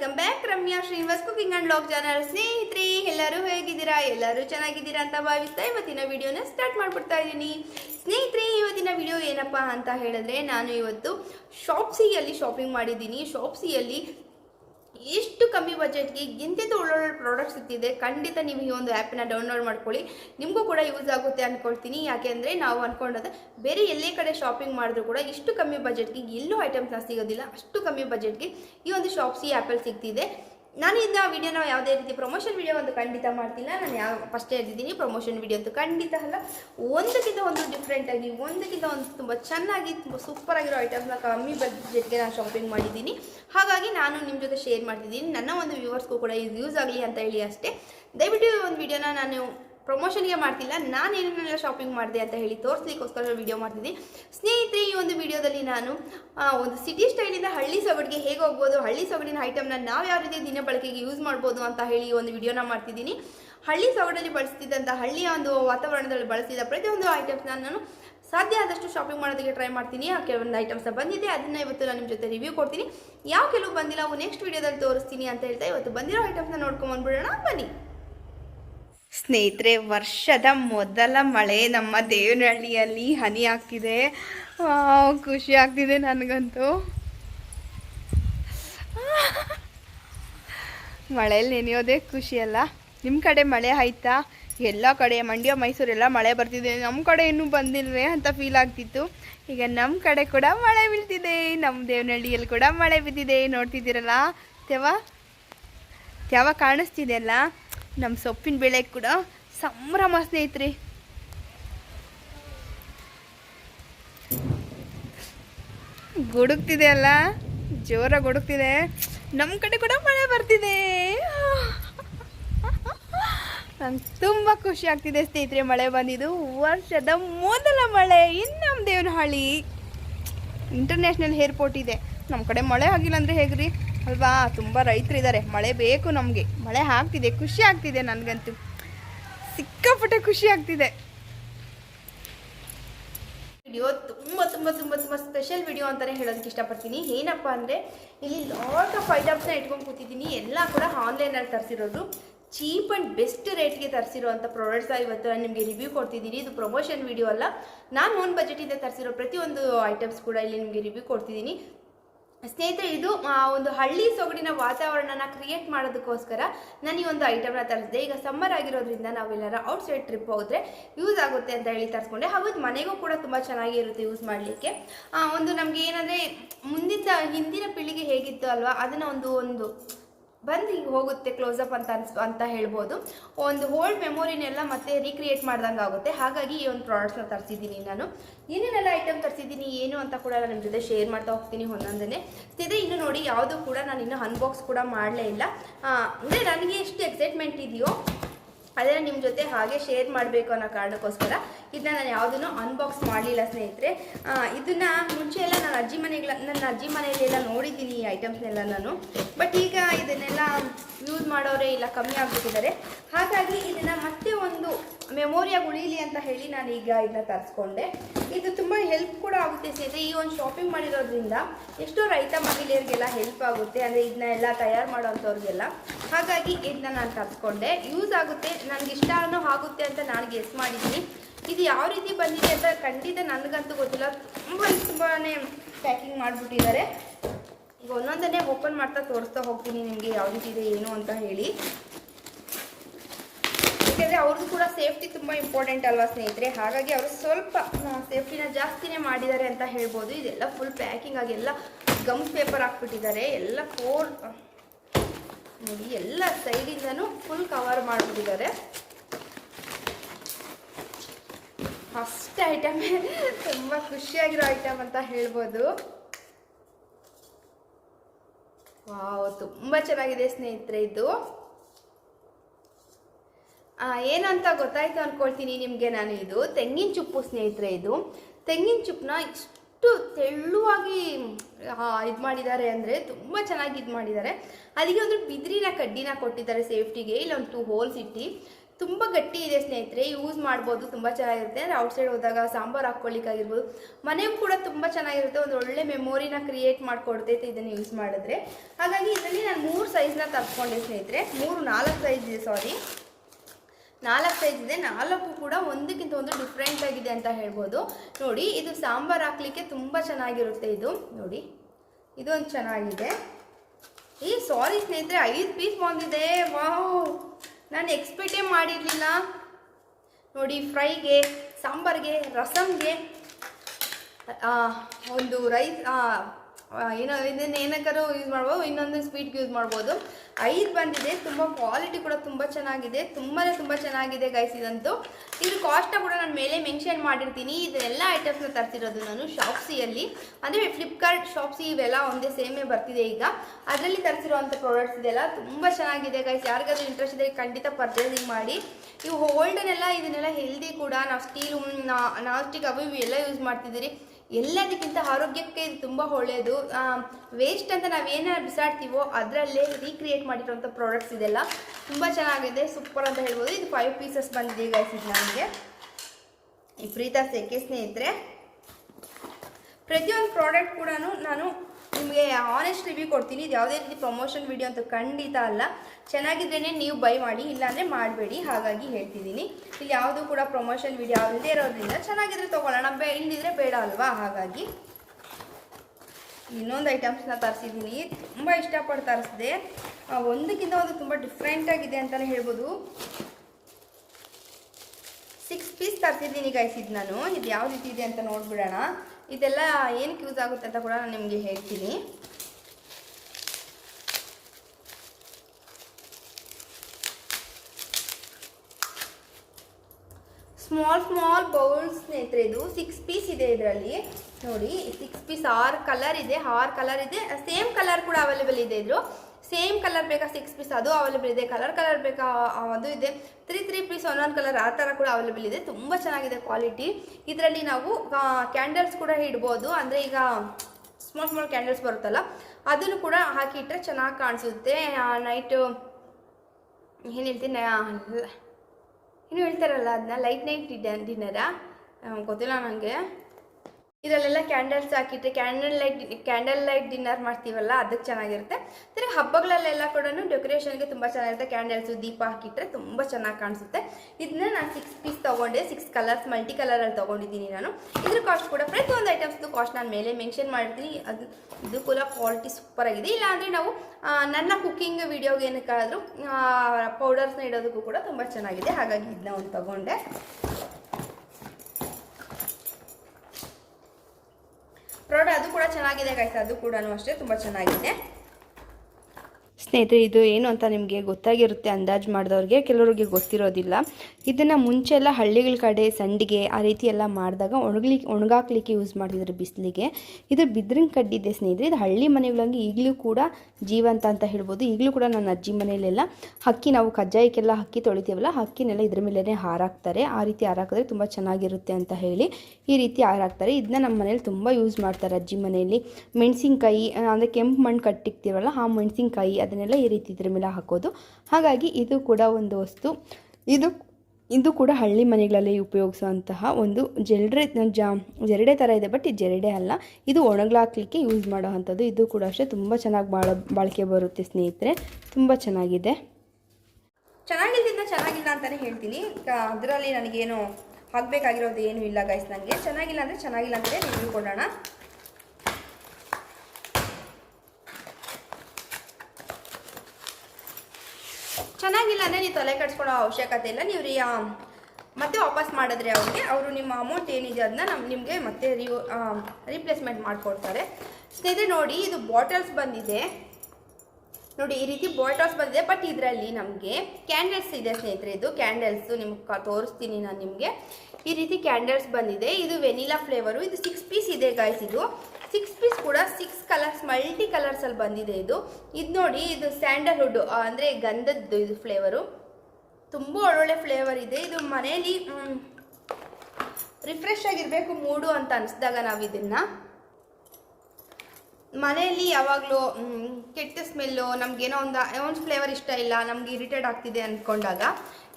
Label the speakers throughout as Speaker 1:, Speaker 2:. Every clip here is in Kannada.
Speaker 1: Welcome back Ramya Srinivas cooking and vlog channel ಸ್ನೇಹಿತರೆ, ಎಲ್ಲರೂ ಹೇಗಿದ್ದೀರಾ? ಎಲ್ಲರೂ ಚೆನ್ನಾಗಿದ್ದೀರಾ ಅಂತ ಭಾವಿಸ್ತಾ ಇವತ್ತಿನ ವಿಡಿಯೋನ ಸ್ಟಾರ್ಟ್ ಮಾಡ್ಬಿಡ್ತಾ ಇದ್ದೀನಿ. ಸ್ನೇಹಿತರೆ, ಇವತ್ತಿನ ವಿಡಿಯೋ ಏನಪ್ಪ ಅಂತ ಹೇಳಿದ್ರೆ, ನಾನು ಇವತ್ತು ಶಾಪ್ಸಿಯಲ್ಲಿ ಶಾಪಿಂಗ್ ಮಾಡಿದ್ದೀನಿ. ಶಾಪ್ಸಿಯಲ್ಲಿ ಎಷ್ಟು ಕಮ್ಮಿ ಬಜೆಟ್ಗೆ ಎಂತೆಂಥ ಒಳ್ಳೊಳ್ಳೆ ಪ್ರಾಡಕ್ಟ್ ಸಿಗ್ತಿದೆ, ಖಂಡಿತ ನೀವು ಈ ಒಂದು ಆ್ಯಪನ್ನ ಡೌನ್ಲೋಡ್ ಮಾಡ್ಕೊಳ್ಳಿ. ನಿಮಗೂ ಕೂಡ ಯೂಸ್ ಆಗುತ್ತೆ ಅಂದ್ಕೊಳ್ತೀನಿ ಯಾಕೆಂದರೆ ನಾವು ಅಂದ್ಕೊಂಡದ್ದು ಬೇರೆ ಎಲ್ಲೇ ಕಡೆ ಶಾಪಿಂಗ್ ಮಾಡಿದ್ರು ಕೂಡ ಇಷ್ಟು ಕಮ್ಮಿ ಬಜೆಟ್ಗೆ ಎಲ್ಲೂ ಐಟಮ್ಸ್ನ ಸಿಗೋದಿಲ್ಲ. ಅಷ್ಟು ಕಮ್ಮಿ ಬಜೆಟ್ಗೆ ಈ ಒಂದು ಶಾಪ್ಸಿ ಆ್ಯಪಲ್ಲಿ ಸಿಗ್ತಿದೆ. ನಾನು ಇಂದ ವಿಡಿಯೋನ ಯಾವುದೇ ರೀತಿ ಪ್ರಮೋಷನ್ ವಿಡಿಯೋ ಒಂದು ಖಂಡಿತ ಮಾಡ್ತಿಲ್ಲ. ನಾನು ಯಾವ ಫಸ್ಟೇ ಹೇಳ್ತಿದ್ದೀನಿ ಪ್ರಮೋಷನ್ ವಿಡಿಯೋ ಅಂತೂ ಖಂಡಿತ ಅಲ್ಲ. ಒಂದಕ್ಕಿಂತ ಒಂದು ಡಿಫ್ರೆಂಟಾಗಿ ಒಂದಕ್ಕಿಂತ ಒಂದು ತುಂಬ ಚೆನ್ನಾಗಿ, ತುಂಬ ಸೂಪರ್ ಆಗಿರೋ ಐಟಮ್ಸ್ನ ಕಮ್ಮಿ ಬಜೆಟ್ಗೆ ನಾನು ಶಾಪಿಂಗ್ ಮಾಡಿದ್ದೀನಿ. ಹಾಗಾಗಿ ನಾನು ನಿಮ್ಮ ಜೊತೆ ಶೇರ್ ಮಾಡ್ತಿದ್ದೀನಿ. ನನ್ನ ಒಂದು ವ್ಯೂವರ್ಸ್ಗೂ ಕೂಡ ಇದು ಯೂಸ್ ಆಗಲಿ ಅಂತ ಹೇಳಿ ಅಷ್ಟೇ. ದಯವಿಟ್ಟು ಒಂದು ವಿಡಿಯೋನ ನಾನು ಪ್ರಮೋಷನ್ಗೆ ಮಾಡ್ತಿಲ್ಲ. ನಾನು ಏನೇನೆಲ್ಲ ಶಾಪಿಂಗ್ ಮಾಡಿದೆ ಅಂತ ಹೇಳಿ ತೋರಿಸ್ಲಿಕ್ಕೋಸ್ಕರ ವಿಡಿಯೋ ಮಾಡ್ತಿದ್ದೀನಿ ಸ್ನೇಹಿತರೆ, ಈ ಒಂದು ವಿಡಿಯೋದಲ್ಲಿ ನಾನು ಒಂದು ಸಿಟಿ ಸ್ಟೈಲಿಂದ ಹಳ್ಳಿ ಸೊಗಡಿಗೆ ಹೇಗೆ ಹೋಗ್ಬೋದು, ಹಳ್ಳಿ ಸೊಗಡಿನ ಐಟಮ್ನ ನಾವು ಯಾವ ರೀತಿ ದಿನ ಬಳಕೆಗೆ ಯೂಸ್ ಮಾಡ್ಬೋದು ಅಂತ ಹೇಳಿ ಒಂದು ವಿಡಿಯೋನ ಮಾಡ್ತಿದ್ದೀನಿ. ಹಳ್ಳಿ ಸೊಗಡಲ್ಲಿ ಬಳಸ್ತಿದ್ದಂಥ ಹಳ್ಳಿಯ ಒಂದು ವಾತಾವರಣದಲ್ಲಿ ಬಳಸ್ತಿದ್ದ ಪ್ರತಿಯೊಂದು ಐಟಮ್ಸ್ನ ನಾನು ಸಾಧ್ಯ ಆದಷ್ಟು ಶಾಪಿಂಗ್ ಮಾಡೋದಕ್ಕೆ ಟ್ರೈ ಮಾಡ್ತೀನಿ. ಆ ಕೆಲವೊಂದು ಐಟಮ್ಸ್ ಬಂದಿದೆ, ಅದನ್ನ ಇವತ್ತು ನಾನು ನಿಮ್ಮ ಜೊತೆ ರಿವ್ಯೂ ಕೊಡ್ತೀನಿ. ಯಾವ ಕೆಲವು ಬಂದಿಲ್ಲ, ಅವು ನೆಕ್ಸ್ಟ್ ವಿಡಿಯೋದಲ್ಲಿ ತೋರಿಸ್ತೀನಿ ಅಂತ ಹೇಳ್ತಾ ಇವತ್ತು ಬಂದಿರೋ ಐಟಮ್ಸ್ನ ನೋಡ್ಕೊಂಡ್ಬಿಡೋಣ ಬನ್ನಿ. ಸ್ನೇಹಿತರೆ, ವರ್ಷದ ಮೊದಲ ಮಳೆ ನಮ್ಮ ದೇವನಹಳ್ಳಿಯಲ್ಲಿ ಹನಿ ಆಗ್ತಿದೆ ಖುಷಿ ಆಗ್ತಿದೆ ನನಗಂತೂ. ಮಳೆಯಲ್ಲಿ ನೆನೆಯೋದೇ ಖುಷಿಯಲ್ಲ ನಿಮ್ಮ ಕಡೆ ಮಳೆ ಆಯ್ತಾ? ಎಲ್ಲ ಕಡೆ, ಮಂಡ್ಯ ಮೈಸೂರೆಲ್ಲ ಮಳೆ ಬರ್ತಿದೆ. ನಮ್ಮ ಕಡೆ ಇನ್ನೂ ಬಂದಿಲ್ವೇ ಅಂತ ಫೀಲ್ ಆಗ್ತಿತ್ತು. ಈಗ ನಮ್ಮ ಕಡೆ ಕೂಡ ಮಳೆ ಬೀಳ್ತಿದೆ. ನಮ್ಮ ದೇವನಹಳ್ಳಿಯಲ್ಲಿ ಕೂಡ ಮಳೆ ಬಿದ್ದಿದೆ. ನೋಡ್ತಿದ್ದೀರಲ್ಲ? ತೆವ ತೆವ ಕಾಣಿಸ್ತಿದೆಯಲ್ಲ ನಮ್ಮ ಸೊಪ್ಪಿನ ಬೆಳೆ ಕೂಡ ಸಂಭ್ರಮ ಸ್ನೇಹಿತರೆ. ಗುಡುಕ್ತಿದೆ ಅಲ್ಲ? ಜೋರಾಗಿ ಗುಡುಕ್ತಿದೆ ನಮ್ಮ ಕಡೆ ಕೂಡ ಮಳೆ ಬರ್ತಿದೆ. ನಂಗೆ ತುಂಬ ಖುಷಿ ಆಗ್ತಿದೆ ಸ್ನೇಹಿತರೆ, ಮಳೆ ಬಂದಿದ್ದು. ವರ್ಷದ ಮೊದಲ ಮಳೆ ಇನ್ನು ನಮ್ಮ ದೇವನಹಳ್ಳಿ. ಇಂಟರ್ನ್ಯಾಷನಲ್ ಏರ್ಪೋರ್ಟ್ ಇದೆ. ನಮ್ಮ ಕಡೆ ಮಳೆ ಆಗಿಲ್ಲ ಅಂದರೆ ಹೇಗ್ರಿ? ಅಲ್ವಾ? ತುಂಬ ರೈತರಿದ್ದಾರೆ ಮಳೆ ಬೇಕು ನಮಗೆ. ಮಳೆ ಆಗ್ತಿದೆ. ಖುಷಿ ಆಗ್ತಿದೆ ನನಗಂತೂ. ಸಿಕ್ಕಾಪಟ್ಟೆ ಖುಷಿ ಆಗ್ತಿದೆ. ವಿಡಿಯೋ ತುಂಬ ತುಂಬ ತುಂಬ ತುಂಬ ಸ್ಪೆಷಲ್ ವಿಡಿಯೋ ಅಂತಲೇ ಹೇಳೋದಕ್ಕೆ ಇಷ್ಟಪಡ್ತೀನಿ. ಏನಪ್ಪ ಅಂದರೆ, ಇಲ್ಲಿ ಲಾಟ್ ಆಫ್ ಐಟಮ್ಸ್ನ ಇಟ್ಕೊಂಡು ಕೂತಿದ್ದೀನಿ. ಎಲ್ಲ ಕೂಡ ಆನ್ಲೈನಲ್ಲಿ ತರಿಸಿರೋದು. ಚೀಪ್ ಆ್ಯಂಡ್ ಬೆಸ್ಟ್ ರೇಟ್ಗೆ ತರಿಸಿರೋಂಥ ಪ್ರಾಡಕ್ಟ್ಸ್ ಇವತ್ತು ನಾನು ನಿಮಗೆ ರಿವ್ಯೂ ಕೊಡ್ತಿದ್ದೀನಿ. ಇದು ಪ್ರಮೋಷನ್ ವಿಡಿಯೋ ಅಲ್ಲ. ನಾನು ಓನ್ ಬಜೆಟಿಂದ ತರಿಸಿರೋ ಪ್ರತಿಯೊಂದು ಐಟಮ್ಸ್ ಕೂಡ ಇಲ್ಲಿ ನಿಮಗೆ ರಿವ್ಯೂ ಕೊಡ್ತಿದ್ದೀನಿ. ಸ್ನೇಹಿತರೆ, ಇದು ಒಂದು ಹಳ್ಳಿ ಸೊಗಡಿನ ವಾತಾವರಣನ ಕ್ರಿಯೇಟ್ ಮಾಡೋದಕ್ಕೋಸ್ಕರ ನಾನು ಈ ಒಂದು ಐಟಮ್ನ ತರಿಸಿದೆ. ಈಗ ಸಮ್ಮರ್ ಆಗಿರೋದ್ರಿಂದ ನಾವೆಲ್ಲರ ಔಟ್ಸೈಡ್ ಟ್ರಿಪ್ ಹೋದರೆ ಯೂಸ್ ಆಗುತ್ತೆ ಅಂತ ಹೇಳಿ ತರಿಸ್ಕೊಂಡೆ. ಹಾಗೂ ಇದು ಮನೆಗೂ ಕೂಡ ತುಂಬ ಚೆನ್ನಾಗಿರುತ್ತೆ ಯೂಸ್ ಮಾಡಲಿಕ್ಕೆ. ಒಂದು ನಮಗೆ ಏನಂದರೆ, ಮುಂದಿನ ಹಿಂದಿನ ಪೀಳಿಗೆ ಹೇಗಿತ್ತು ಅಲ್ವಾ, ಅದನ್ನು ಒಂದು ಒಂದು ಬಂದು ಹೋಗುತ್ತೆ ಕ್ಲೋಸಪ್ ಅಂತ ಅನ್ಸ್, ಅಂತ ಹೇಳ್ಬೋದು. ಒಂದು ಓಲ್ಡ್ ಮೆಮೊರಿನೆಲ್ಲ ಮತ್ತೆ ರೀಕ್ರಿಯೇಟ್ ಮಾಡ್ದಂಗೆ ಆಗುತ್ತೆ. ಹಾಗಾಗಿ ಈ ಒಂದು ಪ್ರಾಡಕ್ಟ್ಸ್ನ ತರಿಸಿದ್ದೀನಿ ನಾನು. ಏನೇನೆಲ್ಲ ಐಟಮ್ ತರಿಸಿದ್ದೀನಿ, ಏನು ಅಂತ ಕೂಡ ನಾನು ನಿಮ್ಮ ಜೊತೆ ಶೇರ್ ಮಾಡ್ತಾ ಹೋಗ್ತೀನಿ ಒಂದೊಂದೇ ಇದೆ ಇನ್ನು ನೋಡಿ ಯಾವುದು ಕೂಡ ನಾನು ಇನ್ನೂ ಅನ್ಬಾಕ್ಸ್ ಕೂಡ ಮಾಡಲೇ ಇಲ್ಲ. ಅಂದರೆ ನನಗೆ ಎಷ್ಟು ಎಕ್ಸೈಟ್ಮೆಂಟ್ ಇದೆಯೋ ಅದನ್ನು ನಿಮ್ಮ ಜೊತೆ ಹಾಗೆ ಶೇರ್ ಮಾಡಬೇಕು ಅನ್ನೋ ಕಾರಣಕ್ಕೋಸ್ಕರ ಇದನ್ನ ನಾನು ಯಾವುದನ್ನು ಅನ್ಬಾಕ್ಸ್ ಮಾಡಲಿಲ್ಲ ಸ್ನೇಹಿತರೆ. ಇದನ್ನು ಮುಂಚೆ ಎಲ್ಲ ನಾನು ಅಜ್ಜಿ ಮನೆಗಳ ನನ್ನ ಅಜ್ಜಿ ಮನೆಯಲ್ಲೆಲ್ಲ ನೋಡಿದ್ದೀನಿ ಈ ಐಟಮ್ಸ್ನೆಲ್ಲ ನಾನು. ಬಟ್ ಈಗ ಇದನ್ನೆಲ್ಲ ಯೂಸ್ ಮಾಡೋರೇ ಇಲ್ಲ, ಕಮ್ಮಿ ಆಗಿಬಿಟ್ಟಿದ್ದಾರೆ. ಹಾಗಾಗಿ ಇದನ್ನು ಮತ್ತೆ ಒಂದು ಮೆಮೋರಿಯಾಗಿ ಉಳೀಲಿ ಅಂತ ಹೇಳಿ ನಾನು ಈಗ ಇದನ್ನ ತರಿಸ್ಕೊಂಡೆ. ಇದು ತುಂಬ ಹೆಲ್ಪ್ ಕೂಡ ಆಗುತ್ತೆ ಸ್ನೇಹಿತರೆ. ಈ ಒಂದು ಶಾಪಿಂಗ್ ಮಾಡಿರೋದ್ರಿಂದ ಎಷ್ಟೋ ರೈತ ಮಹಿಳೆಯರಿಗೆಲ್ಲ ಹೆಲ್ಪ್ ಆಗುತ್ತೆ. ಅಂದರೆ ಇದನ್ನ ಎಲ್ಲ ತಯಾರು ಮಾಡೋಂಥವ್ರಿಗೆಲ್ಲ. ಹಾಗಾಗಿ ಇದನ್ನ ನಾನು ತರಿಸ್ಕೊಂಡೆ. ಯೂಸ್ ಆಗುತ್ತೆ. ನನಗೆ ಅನ್ನೋ ಆಗುತ್ತೆ ಅಂತ ನಾನು ಗೆಸ್ ಮಾಡಿದ್ದೀನಿ. ಇದು ಯಾವ ರೀತಿ ಬಂದಿದೆ ಅಂತ ಖಂಡಿತ ನನಗಂತೂ ಗೊತ್ತಿಲ್ಲ. ತುಂಬ ತುಂಬಾ ಪ್ಯಾಕಿಂಗ್ ಮಾಡಿಬಿಟ್ಟಿದ್ದಾರೆ. ಈಗ ಒಂದೊಂದನ್ನೇ ಓಪನ್ ಮಾಡ್ತಾ ತೋರಿಸ್ತಾ ಹೋಗ್ತೀನಿ ನಿಮಗೆ ಯಾವ ರೀತಿ ಇದೆ, ಏನು ಅಂತ ಹೇಳಿ. ಯಾಕೆಂದರೆ ಅವ್ರದ್ದು ಕೂಡ ಸೇಫ್ಟಿ ತುಂಬ ಇಂಪಾರ್ಟೆಂಟ್ ಅಲ್ವಾ ಸ್ನೇಹಿತರೆ? ಹಾಗಾಗಿ ಅವರು ಸ್ವಲ್ಪ ಸೇಫ್ಟಿನ ಜಾಸ್ತಿನೇ ಮಾಡಿದ್ದಾರೆ ಅಂತ ಹೇಳ್ಬೋದು. ಇದೆಲ್ಲ ಫುಲ್ ಪ್ಯಾಕಿಂಗ್ ಆಗಿ ಎಲ್ಲ ಗಮ್ ಪೇಪರ್ ಹಾಕ್ಬಿಟ್ಟಿದ್ದಾರೆ. ಎಲ್ಲ ಫೋರ್ ನೋಡಿ, ಎಲ್ಲ ಸೈಡಿಂದನೂ ಫುಲ್ ಕವರ್ ಮಾಡಿಬಿಟ್ಟಿದ್ದಾರೆ. ಫಸ್ಟ್ ಐಟಮ್ ತುಂಬ ಖುಷಿಯಾಗಿರೋ ಐಟಮ್ ಅಂತ ಹೇಳ್ಬೋದು. ವಾವ್, ತುಂಬ ಚೆನ್ನಾಗಿದೆ ಸ್ನೇಹಿತರೆ ಇದು. ಏನಂತ ಗೊತ್ತಾಯ್ತು ಅನ್ಕೊಳ್ತೀನಿ ನಿಮಗೆ ನಾನು ಇದು. ತೆಂಗಿನ ಚುಪ್ಪು ಸ್ನೇಹಿತರೆ ಇದು. ತೆಂಗಿನ ಚುಪ್ಪನ್ನ ತೆಳ್ಳುವಾಗಿ ಇದು ಮಾಡಿದ್ದಾರೆ ಅಂದರೆ ತುಂಬ ಚೆನ್ನಾಗಿ ಇದು ಮಾಡಿದ್ದಾರೆ. ಅದಕ್ಕೆ ಒಂದು ಬಿದಿರಿನ ಕಡ್ಡಿನ ಕೊಟ್ಟಿದ್ದಾರೆ ಸೇಫ್ಟಿಗೆ. ಇಲ್ಲೊಂದು ಟೂ ಹೋಲ್ಸ್ ಇಟ್ಟು. ತುಂಬ ಗಟ್ಟಿ ಇದೆ ಸ್ನೇಹಿತರೆ ಯೂಸ್ ಮಾಡ್ಬೋದು, ತುಂಬ ಚೆನ್ನಾಗಿರುತ್ತೆ. ಅಂದರೆ ಔಟ್ಸೈಡ್ ಹೋದಾಗ ಸಾಂಬಾರು ಹಾಕ್ಕೊಳ್ಳಿಕ್ಕಾಗಿರ್ಬೋದು ಮನೆಗೂ ಕೂಡ ತುಂಬ ಚೆನ್ನಾಗಿರುತ್ತೆ. ಒಂದು ಒಳ್ಳೆ ಮೆಮೊರಿನ ಕ್ರಿಯೇಟ್ ಮಾಡಿಕೊಡ್ತೈತೆ ಇದನ್ನು ಯೂಸ್ ಮಾಡಿದ್ರೆ. ಹಾಗಾಗಿ ಇದರಲ್ಲಿ ನಾನು ಮೂರು ಸೈಜ್ನ ತರ್ಸ್ಕೊಂಡೆ ಸ್ನೇಹಿತರೆ. ಮೂರು ನಾಲ್ಕು ಸೈಜ್ ಇದೆ ಸಾರಿ ನಾಲ್ಕು ಸೈಜ್ ಇದೆ, ನಾಲ್ಕು ಕೂಡ ಒಂದಕ್ಕಿಂತ ಒಂದು ಡಿಫ್ರೆಂಟ್ ಆಗಿದೆ ಅಂತ ಹೇಳ್ಬೋದು. ನೋಡಿ, ಇದು ಸಾಂಬಾರು ಹಾಕ್ಲಿಕ್ಕೆ ತುಂಬ ಚೆನ್ನಾಗಿರುತ್ತೆ ಇದು. ನೋಡಿ, ಇದೊಂದು ಚೆನ್ನಾಗಿದೆ. ಈ ಸಾರಿ ಸ್ನೇಹಿತರೆ, ಐದು ಪೀಸ್ ಬಂದಿದೆ. ವಾವ್ ನಾನು ಎಕ್ಸ್ಪೆಕ್ಟೇ ಮಾಡಿರಲಿಲ್ಲ. ನೋಡಿ ಫ್ರೈಗೆ ಸಾಂಬಾರಿಗೆ ರಸಮ್ಗೆ ಒಂದು ರೈಸ್ ಏನೋ ಇದನ್ನ ಏನಕ್ಕಾದ್ರೂ ಯೂಸ್ ಮಾಡ್ಬೋದು ಇನ್ನೊಂದು ಸ್ವೀಟ್ಗೆ ಯೂಸ್ ಮಾಡ್ಬೋದು. ಐದು ಬಂದಿದೆ, ತುಂಬ ಕ್ವಾಲಿಟಿ ಕೂಡ ತುಂಬ ಚೆನ್ನಾಗಿದೆ ತುಂಬಾ ತುಂಬ ಚೆನ್ನಾಗಿದೆ ಗೈಸ್ ಇದಂತೂ. ಇದು ಕಾಸ್ಟ ಕೂಡ ನಾನು ಮೇಲೆ ಮೆನ್ಷನ್ ಮಾಡಿರ್ತೀನಿ. ಇದೆಲ್ಲ ಐಟಮ್ಸ್ನ ತರ್ತಿರೋದು ನಾನು ಶಾಪ್ಸಿಯಲ್ಲಿ ಅಂದರೆ ಫ್ಲಿಪ್ಕಾರ್ಟ್ ಶಾಪ್ಸಿ ಇವೆಲ್ಲ ಒಂದೇ ಸೇಮೇ ಬರ್ತಿದೆ ಈಗ. ಅದರಲ್ಲಿ ತರಿಸಿರುವಂಥ ಪ್ರಾಡಕ್ಟ್ಸ್ ಇದೆಲ್ಲ ತುಂಬ ಚೆನ್ನಾಗಿದೆ ಗೈಸ್ ಯಾರಿಗಾದ್ರೂ ಇಂಟ್ರೆಸ್ಟ್ ಇದೆ ಖಂಡಿತ ಪರ್ಚೇಸಿಂಗ್ ಮಾಡಿ. ಇವು ಹೋಲ್ಡನ್ನೆಲ್ಲ ಇದನ್ನೆಲ್ಲ ಹೆಲ್ದಿ ಕೂಡ, ನಾವು ಸ್ಟೀಲ್ ನಾನ್ ಸ್ಟಿಕ್ ಅವು ಎಲ್ಲ ಯೂಸ್ ಮಾಡ್ತಿದ್ದೀರಿ. ಎಲ್ಲದಕ್ಕಿಂತ ಆರೋಗ್ಯಕ್ಕೆ ಇದು ತುಂಬ ಒಳ್ಳೆಯದು. ವೇಸ್ಟ್ ಅಂತ ನಾವೇನ ಬಿಸಾಡ್ತೀವೋ ಅದರಲ್ಲೇ ರೀಕ್ರಿಯೇಟ್ ಮಾಡಿರೋಂಥ ಪ್ರಾಡಕ್ಟ್ಸ್ ಇದೆಲ್ಲ. ತುಂಬ ಚೆನ್ನಾಗಿದೆ ಸೂಪರ್ ಅಂತ ಹೇಳ್ಬೋದು. ಇದು ಫೈವ್ ಪೀಸಸ್ ಬಂದಿದೆ ಈಗ ಇದು ನನಗೆ ಈ ಪ್ರೀತಾ, ಸೆಕೆ ಸ್ನೇಹಿತರೆ. ಪ್ರತಿಯೊಂದು ಪ್ರಾಡಕ್ಟ್ ಕೂಡ ನಾನು ನಿಮಗೆ ಆನೆಸ್ಟ್ ರಿವ್ಯೂ ಕೊಡ್ತೀನಿ. ಇದು ಯಾವುದೇ ರೀತಿ ಪ್ರಮೋಷನ್ ವಿಡಿಯೋ ಅಂತ ಖಂಡಿತ ಅಲ್ಲ. ಚೆನ್ನಾಗಿದ್ರೇ ನೀವು ಬೈ ಮಾಡಿ, ಇಲ್ಲಾಂದರೆ ಮಾಡಬೇಡಿ. ಹಾಗಾಗಿ ಹೇಳ್ತಿದ್ದೀನಿ. ಇಲ್ಲಿ ಯಾವುದೂ ಕೂಡ ಪ್ರಮೋಷನ್ ವಿಡಿಯೋ ಅಲ್ಲದೇ ಇರೋದ್ರಿಂದ ಚೆನ್ನಾಗಿದ್ರೆ ತೊಗೊಳ್ಳೋಣ. ಬೇ ಇಲ್ಲದಿದ್ರೆ ಬೇಡ ಅಲ್ವಾ? ಹಾಗಾಗಿ ಇನ್ನೊಂದು ಐಟಮ್ಸ್ನ ತರಿಸಿದ್ದೀನಿ. ತುಂಬ ಇಷ್ಟಪಟ್ಟು ತರಿಸಿದೆ. ಒಂದಕ್ಕಿಂತ ಒಂದು ತುಂಬ ಡಿಫ್ರೆಂಟಾಗಿದೆ ಅಂತಲೇ ಹೇಳ್ಬೋದು. ಸಿಕ್ಸ್ ಪೀಸ್ ತರ್ತಿದ್ದೀನಿ ಗೈಸ್ ನಾನು. ಇದು ಯಾವ ರೀತಿ ಇದೆ ಅಂತ ನೋಡ್ಬಿಡೋಣ. ಇದೆಲ್ಲ ಏನಕ್ಕೆ ಯೂಸ್ ಆಗುತ್ತೆ ಅಂತ ಕೂಡ ನಾನು ನಿಮಗೆ ಹೇಳ್ತೀನಿ. ಸ್ಮಾಲ್ ಸ್ಮಾಲ್ ಬೌಲ್ಸ್ ಸ್ನೇಹಿತರೆ, ಇದು ಸಿಕ್ಸ್ ಪೀಸ್ ಇದೆ ಇದರಲ್ಲಿ. ನೋಡಿ ಸಿಕ್ಸ್ ಪೀಸ್ ಆರು ಕಲರ್ ಇದೆ, ಆರು ಕಲರ್ ಇದೆ ಸೇಮ್ ಕಲರ್ ಕೂಡ ಅವೈಲೇಬಲ್ ಇದೆ ಇದು ಸೇಮ್ ಕಲರ್ ಬೇಕಾ ಸಿಕ್ಸ್ ಪೀಸ್ ಅದು ಅವೈಲೇಬಲ್ ಇದೆ. ಕಲರ್ ಕಲರ್ ಬೇಕಾ? ಅದು ಇದೆ. ತ್ರೀ ತ್ರೀ ಪೀಸ್ ಒಂದೊಂದು ಕಲರ್ ಆ ಥರ ಕೂಡ ಅವೈಲೇಬಲ್ ಇದೆ. ತುಂಬ ಚೆನ್ನಾಗಿದೆ ಕ್ವಾಲಿಟಿ ಇದರಲ್ಲಿ ನಾವು ಕ್ಯಾಂಡಲ್ಸ್ ಕೂಡ ಇಡ್ಬೋದು. ಅಂದರೆ ಈಗ ಸ್ಮಾಲ್ ಸ್ಮಾಲ್ ಕ್ಯಾಂಡಲ್ಸ್ ಬರುತ್ತಲ್ಲ, ಅದನ್ನು ಕೂಡ ಹಾಕಿಟ್ರೆ ಚೆನ್ನಾಗಿ ಕಾಣಿಸುತ್ತೆ. ನೈಟು ಏನು ಹೇಳ್ತೀನಿ ಏನು ಹೇಳ್ತಾರಲ್ಲ ಅದನ್ನ ಲೈಟ್ ನೈಟ್ ಡಿನ್ನರಾ ಗೊತ್ತಿಲ್ಲ ನನಗೆ ಇದರಲ್ಲೆಲ್ಲ candles ಹಾಕಿಟ್ರೆ candle light candle light dinner ಮಾಡ್ತೀವಲ್ಲ ಅದಕ್ಕೆ ಚೆನ್ನಾಗಿರುತ್ತೆ. ತಿರ್ಗಿ ಹಬ್ಬಗಳಲ್ಲೆಲ್ಲ ಕೂಡ ಡೆಕೋರೇಷನ್ಗೆ ತುಂಬ ಚೆನ್ನಾಗಿರುತ್ತೆ. ಕ್ಯಾಂಡಲ್ಸು, ದೀಪ ಹಾಕಿಟ್ರೆ ತುಂಬ ಚೆನ್ನಾಗಿ ಕಾಣಿಸುತ್ತೆ. ಇದನ್ನ ನಾನು ಸಿಕ್ಸ್ ಪೀಸ್ ತೊಗೊಂಡೆ. ಸಿಕ್ಸ್ ಕಲರ್ಸ್ ಮಲ್ಟಿ ಕಲರಲ್ಲಿ ತೊಗೊಂಡಿದ್ದೀನಿ ನಾನು. ಇದ್ರ ಕಾಸ್ಟ್ ಕೂಡ ಪ್ರತಿಯೊಂದು ಐಟಮ್ಸ್ದು ಕಾಸ್ಟ್ ನಾನು ಮೇಲೆ ಮೆನ್ಷನ್ ಮಾಡ್ತೀನಿ ಅದು, ಇದು ಕೂಡ ಕ್ವಾಲಿಟಿ ಸೂಪರ್ ಆಗಿದೆ. ಇಲ್ಲಾಂದರೆ ನಾವು ನನ್ನ ಕುಕ್ಕಿಂಗ್ ವಿಡಿಯೋಗೆ ಏನಕ್ಕಾದರೂ ಪೌಡರ್ಸ್ನ ಇಡೋದಕ್ಕೂ ಕೂಡ ತುಂಬ ಚೆನ್ನಾಗಿದೆ. ಹಾಗಾಗಿ ಇದನ್ನ ಒಂದು ತೊಗೊಂಡೆ. ಅದು ಕೂಡ ಚೆನ್ನಾಗಿದೆ ಗಾಯ್ಸ್ ಅದು ಕೂಡ ಅಷ್ಟೇ ತುಂಬ ಚೆನ್ನಾಗಿದೆ. ಸ್ನೇಹಿತರೆ, ಇದು ಏನು ಅಂತ ನಿಮಗೆ ಗೊತ್ತಾಗಿರುತ್ತೆ, ಅಂದಾಜು ಮಾಡಿದವ್ರಿಗೆ ಕೆಲವರಿಗೆ ಗೊತ್ತಿರೋದಿಲ್ಲ. ಇದನ್ನು ಮುಂಚೆ ಎಲ್ಲ ಹಳ್ಳಿಗಳ ಕಡೆ ಸಂಡಿಗೆ ಆ ರೀತಿ ಎಲ್ಲ ಮಾಡಿದಾಗ ಒಣಗ್ಲಿಕ್ಕೆ ಒಣಗಾಕ್ಲಿಕ್ಕೆ ಯೂಸ್ ಮಾಡ್ತಿದ್ರು ಬಿಸಿಲಿಗೆ. ಇದು ಬಿದ್ರಿನ ಕಡ್ಡಿದೆ ಸ್ನೇಹಿತರೆ. ಇದು ಹಳ್ಳಿ ಮನೆಗಳಂಗೆ ಈಗಲೂ ಕೂಡ ಜೀವಂತ ಅಂತ ಹೇಳ್ಬೋದು. ಈಗಲೂ ಕೂಡ ನನ್ನ ಅಜ್ಜಿ ಮನೆಯಲ್ಲೆಲ್ಲ ಹಕ್ಕಿ ನಾವು ಕಜ್ಜಾಯಕ್ಕೆಲ್ಲ ಹಕ್ಕಿ ತೊಳಿತೀವಲ್ಲ, ಹಕ್ಕಿನೆಲ್ಲ ಇದ್ರ ಮೇಲೇ ಹಾರಾಕ್ತಾರೆ. ಆ ರೀತಿ ಹಾರಾಕಿದ್ರೆ ತುಂಬ ಚೆನ್ನಾಗಿರುತ್ತೆ ಅಂತ ಹೇಳಿ ಈ ರೀತಿ ಹಾರಾಕ್ತಾರೆ. ಇದನ್ನ ನಮ್ಮ ಮನೇಲಿ ತುಂಬ ಯೂಸ್ ಮಾಡ್ತಾರೆ ಅಜ್ಜಿ ಮನೆಯಲ್ಲಿ. ಮೆಣಸಿನಕಾಯಿ ಅಂದರೆ ಕೆಂಪು ಮಣ್ಣು ಕಟ್ಟಿಕ್ತೀವಲ್ಲ ಆ ಮೆಣಸಿನ್ಕಾಯಿ ಅದನ್ನೆಲ್ಲ ಈ ರೀತಿ ಇದ್ರ ಮೇಲೆ ಹಾಕೋದು. ಹಾಗಾಗಿ ಇದು ಕೂಡ ಒಂದು ವಸ್ತು. ಇದು ಇದು ಕೂಡ ಹಳ್ಳಿ ಮನೆಗಳಲ್ಲಿ ಉಪಯೋಗಿಸುವಂತಹ ಒಂದು ಜೆಲ್ಡ್ರೆ ಜಾ, ಜರಡೆ ಥರ ಇದೆ, ಬಟ್ ಇದು ಜರಡೆ ಅಲ್ಲ. ಇದು ಒಣಗ್ಲಾಕ್ಲಿಕ್ಕೆ ಯೂಸ್ ಮಾಡೋ ಅಂಥದ್ದು ಇದು ಕೂಡ ಅಷ್ಟೇ ತುಂಬ ಚೆನ್ನಾಗಿ ಬಾಳ, ಬಾಳಿಕೆ ಬರುತ್ತೆ ಸ್ನೇಹಿತರೆ. ತುಂಬ ಚೆನ್ನಾಗಿದೆ. ಚೆನ್ನಾಗಿಲ್ದಿಂದ ಚೆನ್ನಾಗಿಲ್ಲ ಅಂತಲೇ ಹೇಳ್ತೀನಿ. ಅದರಲ್ಲಿ ನನಗೇನು ಆಗಬೇಕಾಗಿರೋದು ಏನೂ ಇಲ್ಲ ಗೈಸ್ ನನಗೆ ಚೆನ್ನಾಗಿಲ್ಲ ಅಂದರೆ ಚೆನ್ನಾಗಿಲ್ಲ ಅಂತಲೇ ನೀವು ಕೊಡೋಣ ಚೆನ್ನಾಗಿಲ್ಲ ಅಂದರೆ ನೀವು ತಲೆ ಕೆಡಿಸ್ಕೊಳ್ಳೋ ಅವಶ್ಯಕತೆ ಇಲ್ಲ. ನೀವು ರೀ ಮತ್ತೆ ವಾಪಸ್ ಮಾಡಿದ್ರೆ ಅವ್ರಿಗೆ. ಅವರು ನಿಮ್ಮ ಅಮೌಂಟ್ ಏನಿದೆ ಅದನ್ನ ನಮ್ಮ ನಿಮಗೆ ಮತ್ತೆ ರಿವ್ ರೀಪ್ಲೇಸ್ಮೆಂಟ್ ಮಾಡಿಕೊಡ್ತಾರೆ. ಸ್ನೇಹಿತರೆ, ನೋಡಿ, ಇದು ಬಾಟಲ್ಸ್ ಬಂದಿದೆ. ನೋಡಿ, ಈ ರೀತಿ ಬಾಟಲ್ಸ್ ಬಂದಿದೆ ಬಟ್ ಇದರಲ್ಲಿ ನಮಗೆ ಕ್ಯಾಂಡಲ್ಸ್ ಇದೆ ಸ್ನೇಹಿತರೆ. ಇದು ಕ್ಯಾಂಡಲ್ಸು ನಿಮ್ಗೆ ತೋರಿಸ್ತೀನಿ ನಾನು ನಿಮಗೆ. ಈ ರೀತಿ ಕ್ಯಾಂಡಲ್ಸ್ ಬಂದಿದೆ. ಇದು ವೆನಿಲಾ ಫ್ಲೇವರು ಇದು ಸಿಕ್ಸ್ ಪೀಸ್ ಇದೆ ಗಾಯ್ಸ್ ಇದು. ಸಿಕ್ಸ್ ಪೀಸ್ ಕೂಡ ಸಿಕ್ಸ್ ಕಲರ್ಸ್ ಮಲ್ಟಿ ಕಲರ್ಸಲ್ಲಿ ಬಂದಿದೆ ಇದು. ಇದು ನೋಡಿ, ಇದು ಸ್ಯಾಂಡಲ್ವುಡ್ ಅಂದರೆ ಗಂಧದ್ದು ಇದು ಫ್ಲೇವರು ತುಂಬ ಒಳ್ಳೊಳ್ಳೆ ಫ್ಲೇವರ್ ಇದೆ. ಇದು ಮನೇಲಿ ರಿಫ್ರೆಶ್ ಆಗಿರಬೇಕು ಮೂಡು ಅಂತ ಅನಿಸಿದಾಗ ನಾವು ಇದನ್ನು. ಮನೆಯಲ್ಲಿ ಯಾವಾಗಲೂ ಕೆಟ್ಟ ಸ್ಮೆಲ್ಲು ನಮಗೇನೋ ಒಂದು ಒಂದು ಫ್ಲೇವರ್ ಇಷ್ಟ ಇಲ್ಲ, ನಮ್ಗೆ ಇರಿಟೇಟ್ ಆಗ್ತಿದೆ ಅಂದ್ಕೊಂಡಾಗ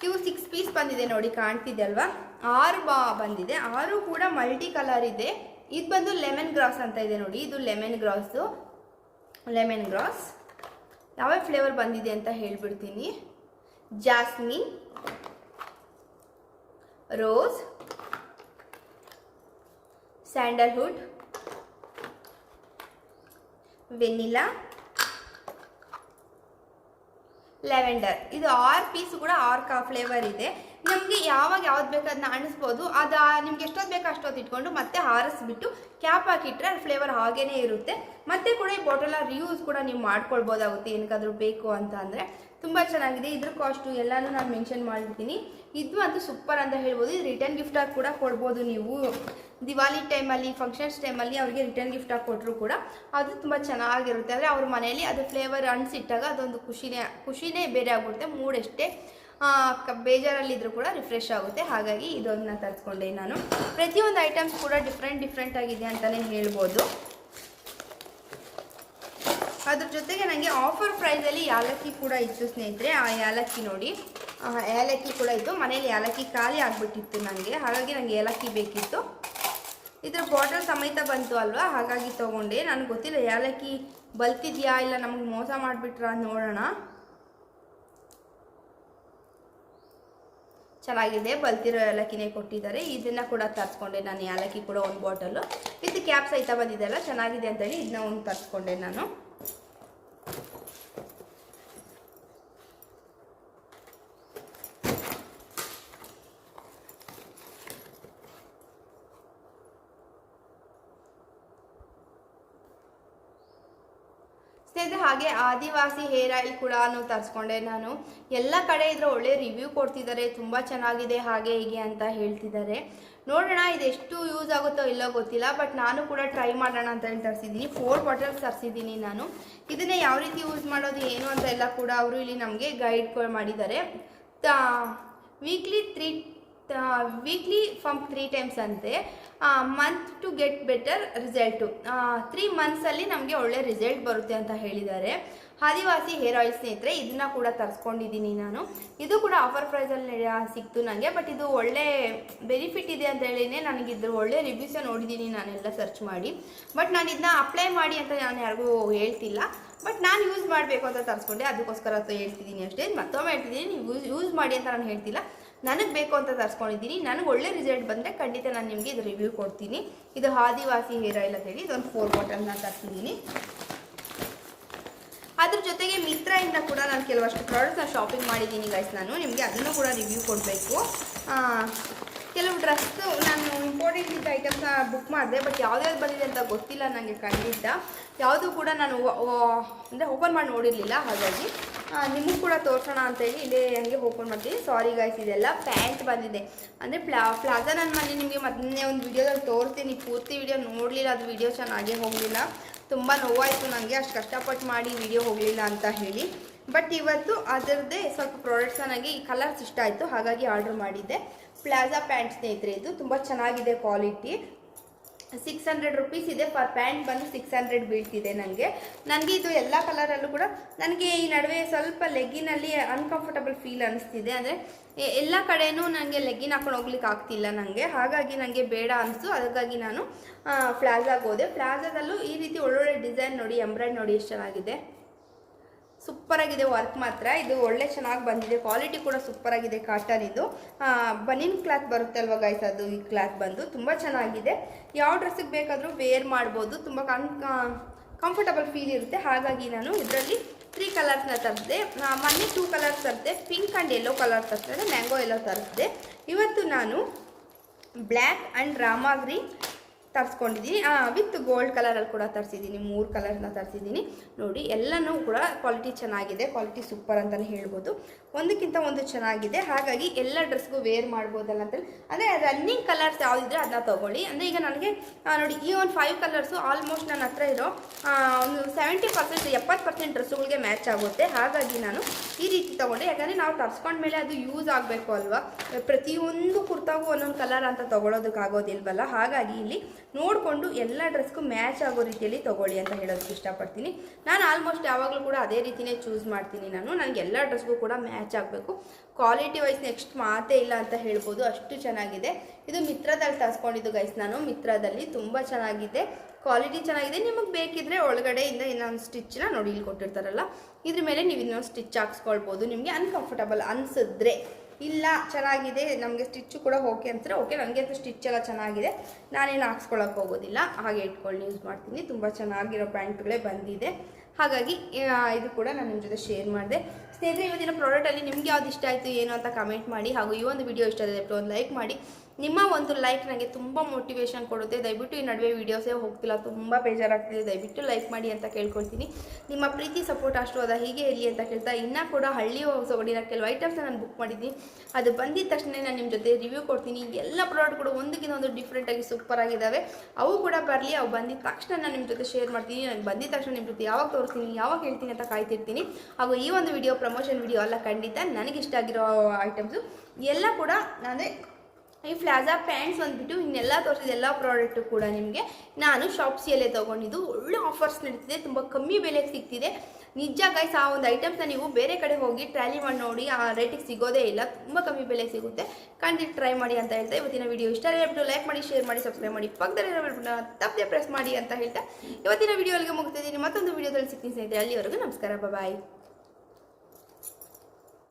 Speaker 1: ಇವು ಸಿಕ್ಸ್ ಪೀಸ್ ಬಂದಿದೆ ನೋಡಿ, ಕಾಣ್ತಿದೆ ಅಲ್ವಾ? ಆರು ಬಾ, ಬಂದಿದೆ. ಆರು ಕೂಡ ಮಲ್ಟಿ ಕಲರ್ ಇದೆ. ಇದು ಬಂದು ಲೆಮನ್ ಗ್ರಾಸ್ ಅಂತ ಇದೆ ನೋಡಿ. ಇದು ಲೆಮನ್ ಗ್ರಾಸು ಲೆಮನ್ ಗ್ರಾಸ್ ಯಾವ ಫ್ಲೇವರ್ ಬಂದಿದೆ ಅಂತ ಹೇಳ್ಬಿಡ್ತೀನಿ. Jasmine rose sandalwood vanilla lavender ಇದು ಆರು ಪೀಸ್ ಕೂಡ ಆರು ಕಾ ಫ್ಲೇವರ್ ಇದೆ. ನಮಗೆ ಯಾವಾಗ ಯಾವ್ದು ಬೇಕು ಅದನ್ನ ಅಣಿಸ್ಬೋದು. ಅದು ನಿಮ್ಗೆ ಎಷ್ಟೊತ್ತು ಬೇಕು ಅಷ್ಟೊತ್ತು ಇಟ್ಕೊಂಡು ಮತ್ತೆ ಹಾರಿಸ್ಬಿಟ್ಟು ಕ್ಯಾಪ್ ಹಾಕಿಟ್ರೆ ಅದು ಫ್ಲೇವರ್ ಹಾಗೇನೇ ಇರುತ್ತೆ. ಮತ್ತೆ ಕೂಡ ಈ ಬಾಟಲ್ ರಿಯೂಸ್ ಕೂಡ ನೀವು ಮಾಡ್ಕೊಳ್ಬೋದಾಗುತ್ತೆ ಏನಕ್ಕಾದ್ರೂ ಬೇಕು ಅಂತ ಅಂದರೆ. ತುಂಬ ಚೆನ್ನಾಗಿದೆ. ಇದ್ರ ಕಾಸ್ಟು ಎಲ್ಲನೂ ನಾನು ಮೆನ್ಷನ್ ಮಾಡಿರ್ತೀನಿ. ಇದು ಅಂತೂ ಸೂಪರ್ ಅಂತ ಹೇಳ್ಬೋದು. ಇದು ರಿಟರ್ನ್ ಗಿಫ್ಟಾಗಿ ಕೂಡ ಕೊಡ್ಬೋದು ನೀವು. ದಿವಾಲಿ ಟೈಮಲ್ಲಿ ಫಂಕ್ಷನ್ಸ್ ಟೈಮಲ್ಲಿ ಅವರಿಗೆ ರಿಟರ್ನ್ ಗಿಫ್ಟಾಗಿ ಕೊಟ್ಟರು ಕೂಡ ಅದು ತುಂಬ ಚೆನ್ನಾಗಿರುತ್ತೆ. ಅಂದರೆ ಅವ್ರ ಮನೆಯಲ್ಲಿ ಅದು ಫ್ಲೇವರ್ ಅಣಿಸಿಟ್ಟಾಗ ಅದೊಂದು ಖುಷಿನೇ ಖುಷಿನೇ ಬೇರೆ ಆಗಿಬಿಡುತ್ತೆ ಮೂಡ್ ಎಷ್ಟೇ ಆ, ಕ- ಬೇಜಾರಲ್ಲಿದ್ದರೂ ಕೂಡ ರಿಫ್ರೆಶ್ ಆಗುತ್ತೆ. ಹಾಗಾಗಿ ಇದೊಂದನ್ನ ತರಿಸ್ಕೊಂಡೆ ನಾನು. ಪ್ರತಿಯೊಂದು ಐಟಮ್ಸ್ ಕೂಡ ಡಿಫ್ರೆಂಟ್ ಡಿಫ್ರೆಂಟ್ ಆಗಿದೆ ಅಂತಲೇ ಹೇಳ್ಬೋದು. ಅದ್ರ ಜೊತೆಗೆ ನನಗೆ ಆಫರ್ ಪ್ರೈಸಲ್ಲಿ ಯಾಲಕ್ಕಿ ಕೂಡ ಇತ್ತು ಸ್ನೇಹಿತರೆ. ಆ ಯಾಲಕ್ಕಿ ನೋಡಿ. ಏಲಕ್ಕಿ ಕೂಡ ಇತ್ತು. ಮನೇಲಿ ಏಲಕ್ಕಿ ಖಾಲಿ ಆಗಿಬಿಟ್ಟಿತ್ತು ನನಗೆ ಹಾಗಾಗಿ ನನಗೆ ಏಲಕ್ಕಿ ಬೇಕಿತ್ತು. ಇದ್ರ ಬಾಟಲ್ ಸಮೇತ ಬಂತು ಅಲ್ವಾ? ಹಾಗಾಗಿ ತೊಗೊಂಡೆ. ನನಗೆ ಗೊತ್ತಿಲ್ಲ ಏಲಕ್ಕಿ ಬಲ್ತಿದ್ಯಾ ಇಲ್ಲ ನಮಗೆ ಮೋಸ ಮಾಡಿಬಿಟ್ರಾ ನೋಡೋಣ. ಚೆನ್ನಾಗಿದೆ, ಬಲ್ತಿರೋ ಏಲಕ್ಕಿನೇ ಕೊಟ್ಟಿದ್ದಾರೆ. ಇದನ್ನು ಕೂಡ ತರಿಸ್ಕೊಂಡೆ ನಾನು, ಏಲಕ್ಕಿ ಕೂಡ ಒಂದು ಬಾಟಲು ವಿತ್ ಕ್ಯಾಪ್ ಸಹಿತ ಬಂದಿದೆಲ್ಲ, ಚೆನ್ನಾಗಿದೆ ಅಂತೇಳಿ ಇದನ್ನ ಒಂದು ತರಿಸ್ಕೊಂಡೆ ನಾನು. ಸ್ನೇಹಿತರೆ ಹಾಗೆ ಆದಿವಾಸಿ ಹೇರ್ ಆಯಿಲ್ ಕೂಡ ತರಿಸ್ಕೊಂಡೆ ನಾನು. ಎಲ್ಲ ಕಡೆ ಇದ್ರೆ ಒಳ್ಳೆ ರಿವ್ಯೂ ಕೊಡ್ತಿದ್ದಾರೆ ತುಂಬ ಚೆನ್ನಾಗಿದೆ, ಹಾಗೆ ಹೀಗೆ ಅಂತ ಹೇಳ್ತಿದ್ದಾರೆ ನೋಡೋಣ, ಇದೆಷ್ಟು ಯೂಸ್ ಆಗುತ್ತೋ ಇಲ್ಲೋ ಗೊತ್ತಿಲ್ಲ ಬಟ್ ನಾನು ಕೂಡ ಟ್ರೈ ಮಾಡೋಣ ಅಂತ ಹೇಳಿ ತರಿಸಿದ್ದೀನಿ ಫೋರ್ ಬಾಟಲ್ಸ್ ತರಿಸಿದ್ದೀನಿ ನಾನು. ಇದನ್ನೇ ಯಾವ ರೀತಿ ಯೂಸ್ ಮಾಡೋದು, ಏನು ಅಂತ ಎಲ್ಲ ಕೂಡ ಅವರು ಇಲ್ಲಿ ನಮಗೆ ಗೈಡ್ ಮಾಡಿದ್ದಾರೆ. Weekly three weekly from three times ಅಂತೆ. Month to get better result three ಮಂತ್ಸಲ್ಲಿ ನಮಗೆ ಒಳ್ಳೆ ರಿಸಲ್ಟ್ ಬರುತ್ತೆ ಅಂತ ಹೇಳಿದ್ದಾರೆ. ಆದಿವಾಸಿ ಹೇರ್ ಆಯಿಲ್ ಸ್ನೇಹಿತರೆ, ಇದನ್ನ ಕೂಡ ತರಿಸ್ಕೊಂಡಿದ್ದೀನಿ ನಾನು. ಇದು ಕೂಡ ಆಫರ್ ಪ್ರೈಸಲ್ಲಿ ಸಿಕ್ತು ನನಗೆ ಬಟ್ ಇದು ಒಳ್ಳೆ ಬೆನಿಫಿಟ್ ಇದೆ ಅಂತ ಹೇಳಿನೇ ನನಗೆ ಇದ್ರ ಒಳ್ಳೆ ರಿವ್ಯೂಸ ನೋಡಿದ್ದೀನಿ ನಾನೆಲ್ಲ ಸರ್ಚ್ ಮಾಡಿ. ಬಟ್ ನಾನು ಇದನ್ನ ಅಪ್ಲೈ ಮಾಡಿ ಅಂತ ನಾನು ಯಾರಿಗೂ ಹೇಳ್ತಿಲ್ಲ. ಬಟ್ ನಾನು ಯೂಸ್ ಮಾಡಬೇಕು ಅಂತ ತರಿಸ್ಕೊಂಡೆ, ಅದಕ್ಕೋಸ್ಕರ ಹೇಳ್ತಿದ್ದೀನಿ ಅಷ್ಟೇ. ಮತ್ತೊಮ್ಮೆ ಹೇಳ್ತಿದ್ದೀನಿ, ನೀವು ಯೂಸ್ ಯೂಸ್ ಮಾಡಿ ಅಂತ ನಾನು ಹೇಳ್ತಿಲ್ಲ. ನನಗೆ ಬೇಕು ಅಂತ ತರಿಸ್ಕೊಂಡಿದ್ದೀನಿ. ನನಗೆ ಒಳ್ಳೆ ರಿಸಲ್ಟ್ ಬಂದರೆ ಖಂಡಿತ ನಾನು ನಿಮಗೆ ಇದು ರಿವ್ಯೂ ಕೊಡ್ತೀನಿ. ಇದು ಆದಿವಾಸಿ ಹೇರ್ ಆಯಿಲ್ ಅಂತ ಹೇಳಿ ಇದೊಂದು ಫೋರ್ ಬಾಟಲ್ನ ತರಿಸಿದ್ದೀನಿ ಅದ್ರ ಜೊತೆಗೆ ಮಿತ್ರಯಿಂದ ಕೂಡ ನಾನು ಕೆಲವಷ್ಟು ಪ್ರಾಡಕ್ಟ್ಸ್ನ ಶಾಪಿಂಗ್ ಮಾಡಿದ್ದೀನಿ ಗೈಸ್ ನಾನು. ನಿಮಗೆ ಅದನ್ನು ಕೂಡ ರಿವ್ಯೂ ಕೊಡಬೇಕು. ಕೆಲವು ಡ್ರೆಸ್ಸು ನಾನು ಇಂಪಾರ್ಟೆಂಟ್ ಇದ್ದ ಐಟಮ್ಸ್ನ ಬುಕ್ ಮಾಡಿದೆ ಬಟ್ ಯಾವ್ದ್ಯಾವ್ದು ಬಂದಿದೆ ಅಂತ ಗೊತ್ತಿಲ್ಲ ನನಗೆ ಖಂಡಿತ. ಯಾವುದು ಕೂಡ ನಾನು ಅಂದರೆ ಓಪನ್ ಮಾಡಿ ನೋಡಿರಲಿಲ್ಲ, ಹಾಗಾಗಿ. ನಿಮಗೂ ಕೂಡ ತೋರ್ಸೋಣ ಅಂತ ಹೇಳಿ ಇಲ್ಲೇ ಹಂಗೆ ಓಪನ್ ಮಾಡ್ತೀನಿ ಸಾರಿ ಗೈಸ್ ಇದೆಲ್ಲ ಪ್ಯಾಂಟ್ ಬಂದಿದೆ. ಅಂದರೆ ಪ್ಲಾ ಪ್ಲಾಜಾ ನಾನು ಮನೆ ನಿಮಗೆ ಮೊದಲನೇ ಒಂದು ವಿಡಿಯೋದಲ್ಲಿ ತೋರಿಸ್ತೀನಿ. ಪೂರ್ತಿ ವೀಡಿಯೋ ನೋಡಲಿಲ್ಲ, ಅದು ವಿಡಿಯೋ ಚೆನ್ನಾಗೇ ಹೋಗಲಿಲ್ಲ. ತುಂಬ ನೋವಾಯಿತು ನನಗೆ ಅಷ್ಟು ಕಷ್ಟಪಟ್ಟು ಮಾಡಿ ವಿಡಿಯೋ ಹೋಗಲಿಲ್ಲ ಅಂತ ಹೇಳಿ. ಬಟ್ ಇವತ್ತು ಅದರದ್ದೇ ಸ್ವಲ್ಪ ಪ್ರಾಡಕ್ಟ್ಸ್ ನನಗೆ ಈ ಕಲರ್ಸ್ ಇಷ್ಟ ಆಯಿತು, ಹಾಗಾಗಿ ಆರ್ಡರ್ ಮಾಡಿದ್ದೆ. ಪ್ಲಾಜಾ ಪ್ಯಾಂಟ್ ಸ್ನೇಹಿತರೆ, ಇದು ತುಂಬ ಚೆನ್ನಾಗಿದೆ ಕ್ವಾಲಿಟಿ ಸಿಕ್ಸ್ ಹಂಡ್ರೆಡ್ ರುಪೀಸ್ ಇದೆ ಪರ್ ಪ್ಯಾಂಟ್ ಬಂದು ಸಿಕ್ಸ್ ಹಂಡ್ರೆಡ್ ಬೀಳ್ತಿದೆ ನನಗೆ ನನಗೆ ಇದು ಎಲ್ಲ ಕಲರಲ್ಲೂ ಕೂಡ ನನಗೆ ಈ ನಡುವೆ ಸ್ವಲ್ಪ ಲೆಗ್ಗಿನಲ್ಲಿ ಅನ್ಕಂಫರ್ಟಬಲ್ ಫೀಲ್ ಅನಿಸ್ತಿದೆ. ಅಂದರೆ ಎಲ್ಲ ಕಡೆಯೂ ನನಗೆ ಲೆಗ್ಗಿನ್ ಹಾಕೊಂಡು ಹೋಗ್ಲಿಕ್ಕೆ ಆಗ್ತಿಲ್ಲ ನನಗೆ ಹಾಗಾಗಿ ನನಗೆ ಬೇಡ ಅನಿಸ್ತು. ಅದಕ್ಕಾಗಿ ನಾನು ಪ್ಲಾಜಾಗೆ ಹೋದೆ. ಫ್ಲಾಜಾದಲ್ಲೂ ಈ ರೀತಿ ಒಳ್ಳೊಳ್ಳೆ ಡಿಸೈನ್ ನೋಡಿ ಎಂಬ್ರಾಯ್ಡ್ ನೋಡಿ ಎಷ್ಟು ಚೆನ್ನಾಗಿದೆ. ಸೂಪರ್ ಆಗಿದೆ ವರ್ಕ್ ಮಾತ್ರ. ಇದು ಒಳ್ಳೆ ಚೆನ್ನಾಗಿ ಬಂದಿದೆ. ಕ್ವಾಲಿಟಿ ಕೂಡ ಸೂಪರ್ ಆಗಿದೆ ಕಾಟನ್ ಇದು. ಬನಿನ್ ಕ್ಲಾತ್ ಬರುತ್ತೆ ಅಲ್ವಾ ಗೈಸ್ ಅದು ಈ ಕ್ಲಾತ್ ಬಂದು ತುಂಬ ಚೆನ್ನಾಗಿದೆ. ಯಾವ ಡ್ರೆಸ್ಸಿಗೆ ಬೇಕಾದರೂ ವೇರ್ ಮಾಡ್ಬೋದು. ತುಂಬ ಕನ್ ಕಂಫರ್ಟಬಲ್ ಫೀಲ್ ಇರುತ್ತೆ. ಹಾಗಾಗಿ ನಾನು ಇದರಲ್ಲಿ ತ್ರೀ ಕಲರ್ಸ್ನ ತರಿಸಿದೆ ಮೊನ್ನೆ ಟೂ ಕಲರ್ಸ್ ತರಿಸಿದೆ ಪಿಂಕ್ ಆ್ಯಂಡ್ ಯೆಲ್ಲೋ ಕಲರ್ ತರಿಸಿದೆ ಮ್ಯಾಂಗೋ ಎಲ್ಲೋ ತರಿಸಿದೆ ಇವತ್ತು ನಾನು ಬ್ಲ್ಯಾಕ್ ಆ್ಯಂಡ್ ರಾಮಾ ಗ್ರೀನ್ ತರಿಸ್ಕೊಂಡಿದ್ದೀನಿ. ವಿತ್ ಗೋಲ್ಡ್ ಕಲರಲ್ಲಿ ಕೂಡ ತರಿಸಿದ್ದೀನಿ. ಮೂರು ಕಲರ್ನ ತರಿಸಿದ್ದೀನಿ. ನೋಡಿ, ಎಲ್ಲನೂ ಕೂಡ ಕ್ವಾಲಿಟಿ ಚೆನ್ನಾಗಿದೆ. ಕ್ವಾಲಿಟಿ ಸೂಪರ್ ಅಂತಲೇ ಹೇಳ್ಬೋದು. ಒಂದಕ್ಕಿಂತ ಒಂದು ಚೆನ್ನಾಗಿದೆ. ಹಾಗಾಗಿ ಎಲ್ಲ ಡ್ರೆಸ್ಗೂ ವೇರ್ ಮಾಡ್ಬೋದಲ್ಲ ಅಂತೇಳಿ ಅಂದರೆ ರನ್ನಿಂಗ್ ಕಲರ್ಸ್ ಯಾವುದಿದ್ರೆ ಅದನ್ನ ತೊಗೊಳ್ಳಿ. ಅಂದರೆ ಈಗ ನನಗೆ ನೋಡಿ, ಈ ಒಂದು ಫೈವ್ ಕಲರ್ಸು ಆಲ್ಮೋಸ್ಟ್ ನನ್ನ ಹತ್ರ ಇರೋ ಒಂದು ಸೆವೆಂಟಿ ಪರ್ಸೆಂಟ್ ಎಪ್ಪತ್ತು ಪರ್ಸೆಂಟ್ ಡ್ರೆಸ್ಸುಗಳಿಗೆ ಮ್ಯಾಚ್ ಆಗುತ್ತೆ. ಹಾಗಾಗಿ ನಾನು ಈ ರೀತಿ ತೊಗೊಂಡೆ. ಯಾಕಂದರೆ ನಾವು ತರಿಸ್ಕೊಂಡ್ಮೇಲೆ ಅದು ಯೂಸ್ ಆಗಬೇಕು ಅಲ್ವಾ? ಪ್ರತಿಯೊಂದು ಕುರ್ತಾಗೂ ಒಂದೊಂದು ಕಲರ್ ಅಂತ ತೊಗೊಳೋದಕ್ಕಾಗೋದಿಲ್ವಲ್ಲ? ಹಾಗಾಗಿ ಇಲ್ಲಿ ನೋಡಿಕೊಂಡು ಎಲ್ಲ ಡ್ರೆಸ್ಗೂ ಮ್ಯಾಚ್ ಆಗೋ ರೀತಿಯಲ್ಲಿ ತೊಗೊಳ್ಳಿ ಅಂತ ಹೇಳೋದಕ್ಕೆ ಇಷ್ಟಪಡ್ತೀನಿ. ನಾನು ಆಲ್ಮೋಸ್ಟ್ ಯಾವಾಗಲೂ ಕೂಡ ಅದೇ ರೀತಿಯೇ ಚೂಸ್ ಮಾಡ್ತೀನಿ ನಾನು. ನನಗೆ ಎಲ್ಲ ಡ್ರೆಸ್ಗೂ ಕೂಡ ಮ್ಯಾಚ್ ಆಗಬೇಕು. ಕ್ವಾಲಿಟಿ ವೈಸ್ ನೆಕ್ಸ್ಟ್ ಮಾತೇ ಇಲ್ಲ ಅಂತ ಹೇಳ್ಬೋದು. ಅಷ್ಟು ಚೆನ್ನಾಗಿದೆ. ಇದು ಮಿತ್ರದಲ್ಲಿ ತರಿಸ್ಕೊಂಡಿದ್ದು ಗೈಸ್ ನಾನು. ಮಿತ್ರದಲ್ಲಿ ತುಂಬ ಚೆನ್ನಾಗಿದೆ. ಕ್ವಾಲಿಟಿ ಚೆನ್ನಾಗಿದೆ. ನಿಮಗೆ ಬೇಕಿದ್ರೆ ಒಳಗಡೆಯಿಂದ ಇನ್ನೊಂದು ಸ್ಟಿಚ್ನ ನೋಡಿ, ಇಲ್ಲಿ ಕೊಟ್ಟಿರ್ತಾರಲ್ಲ. ಇದ್ರ ಮೇಲೆ ನೀವು ಇನ್ನೊಂದು ಸ್ಟಿಚ್ ಹಾಕ್ಸ್ಕೊಳ್ಬೋದು. ನಿಮಗೆ ಅನ್ಕಂಫರ್ಟಬಲ್ ಅನಿಸಿದ್ರೆ. ಇಲ್ಲ, ಚೆನ್ನಾಗಿದೆ, ನಮಗೆ ಸ್ಟಿಚ್ಚು ಕೂಡ ಓಕೆ ಅಂತಾರೆ ಓಕೆ ನನಗೆ ಅಂತ ಸ್ಟಿಚ್ ಎಲ್ಲ ಚೆನ್ನಾಗಿದೆ. ನಾನೇನು ಹಾಕ್ಸ್ಕೊಳಕ್ಕೆ ಹೋಗೋದಿಲ್ಲ, ಹಾಗೆ ಇಟ್ಕೊಂಡು ಯೂಸ್ ಮಾಡ್ತೀನಿ. ತುಂಬ ಚೆನ್ನಾಗಿರೋ ಪ್ಯಾಂಟ್ಗಳೇ ಬಂದಿದೆ. ಹಾಗಾಗಿ ಇದು ಕೂಡ ನಾನು ನಿಮ್ಮ ಜೊತೆ ಶೇರ್ ಮಾಡಿದೆ. ಸ್ನೇಹಿತರೆ, ಇವತ್ತಿನ ಪ್ರಾಡಕ್ಟಲ್ಲಿ ನಿಮ್ಗೆ ಯಾವ್ದು ಇಷ್ಟ ಆಯಿತು, ಏನು ಅಂತ ಕಮೆಂಟ್ ಮಾಡಿ. ಹಾಗೂ ಈ ಒಂದು ವಿಡಿಯೋ ಇಷ್ಟ ಆಗಿದೆ ಒಂದು ಲೈಕ್ ಮಾಡಿ. ನಿಮ್ಮ ಒಂದು ಲೈಕ್ ನನಗೆ ತುಂಬ ಮೋಟಿವೇಶನ್ ಕೊಡುತ್ತೆ. ದಯವಿಟ್ಟು ಈ ನಡುವೆ ವೀಡಿಯೋಸೇ ಹೋಗ್ತಿಲ್ಲ. ತುಂಬ ಬೇಜಾರಾಗ್ತಿದೆ. ದಯವಿಟ್ಟು ಲೈಕ್ ಮಾಡಿ ಅಂತ ಕೇಳ್ಕೊಳ್ತೀನಿ. ನಿಮ್ಮ ಪ್ರೀತಿ ಸಪೋರ್ಟ್ ಅಷ್ಟು ಅದ, ಹೀಗೆ ಇರಲಿ ಅಂತ ಕೇಳ್ತಾ, ಇನ್ನೂ ಕೂಡ ಹಳ್ಳಿ ಸೊಗಡಿನ ಕೆಲವು ಐಟಮ್ಸ್ನ ನಾನು ಬುಕ್ ಮಾಡಿದ್ದೀನಿ. ಅದು ಬಂದಿದ ತಕ್ಷಣ ನಾನು ನಿಮ್ಮ ಜೊತೆ ರಿವ್ಯೂ ಕೊಡ್ತೀನಿ. ಎಲ್ಲ ಪ್ರಾಡಕ್ಟ್ ಕೂಡ ಒಂದಕ್ಕಿಂತ ಒಂದು ಡಿಫ್ರೆಂಟಾಗಿ ಸೂಪರ್ ಆಗಿದ್ದಾವೆ ಅವು ಕೂಡ ಬರಲಿ, ಅವು ಬಂದಿದ ತಕ್ಷಣ ನಾನು ನಿಮ್ಮ ಜೊತೆ ಶೇರ್ ಮಾಡ್ತೀನಿ. ನನಗೆ ಬಂದಿದ್ದ ತಕ್ಷಣ ನಿಮ್ಮ ಜೊತೆ ಯಾವಾಗ ತೋರಿಸ್ತೀನಿ, ಯಾವಾಗ ಹೇಳ್ತೀನಿ ಅಂತ ಕಾಯ್ತಿರ್ತೀನಿ. ಹಾಗೂ ಈ ಒಂದು ವಿಡಿಯೋ ಪ್ರಮೋಷನ್ ವಿಡಿಯೋ ಅಲ್ಲ, ಖಂಡಿತ ನನಗಿಷ್ಟ ಆಗಿರೋ ಐಟಮ್ಸು ಎಲ್ಲ ಕೂಡ ಅಂದರೆ ಈ ಫ್ಲಾಜಾ ಪ್ಯಾಂಟ್ಸ್ ಬಂದ್ಬಿಟ್ಟು ಇನ್ನೆಲ್ಲ ತೋರಿಸಿದ ಎಲ್ಲ ಪ್ರಾಡಕ್ಟು ಕೂಡ ನಿಮಗೆ. ನಾನು ಶಾಪ್ಸಿಯಲ್ಲೇ ತೊಗೊಂಡಿದ್ದು. ಒಳ್ಳೆ ಆಫರ್ಸ್ ನಡೀತಿದೆ. ತುಂಬ ಕಮ್ಮಿ ಬೆಲೆಗೆ ಸಿಗ್ತಿದೆ. ನಿಜ ಗೈಸ್ ಆ ಒಂದು ಐಟಮ್ಸ್ನ ನೀವು ಬೇರೆ ಕಡೆ ಹೋಗಿ ಟ್ರಾಲಿ ಮಾಡಿ ನೋಡಿ, ಆ ರೇಟಿಗೆ ಸಿಗೋದೇ ಇಲ್ಲ. ತುಂಬ ಕಮ್ಮಿ ಬೆಲೆ ಸಿಗುತ್ತೆ. ಖಂಡಿತ ಟ್ರೈ ಮಾಡಿ ಅಂತ ಹೇಳ್ತಾ ಇವತ್ತಿನ ವಿಡಿಯೋ ಇಷ್ಟ ಹೇಳ್ಬಿಟ್ಟು ಲೈಕ್ ಮಾಡಿ ಶೇರ್ ಮಾಡಿ ಸಬ್ಸ್ಕ್ರೈಬ್ ಮಾಡಿ. ಪಕ್ಕದಲ್ಲಿರೋ ತಪ್ಪದೆ ಪ್ರೆಸ್ ಮಾಡಿ ಅಂತ ಹೇಳ್ತಾ ಇವತ್ತಿನ ವಿಡಿಯೋ ಅಲ್ಲಿಗೆ ಮುಗ್ತಿದ್ದೀನಿ ಮತ್ತೊಂದು ವಿಡಿಯೋದಲ್ಲಿ ಸಿಗ್ತೀನಿ ಸ್ನೇಹಿತರೆ. ಅಲ್ಲಿವರೆಗೂ ನಮಸ್ಕಾರ. ಬಾಯ್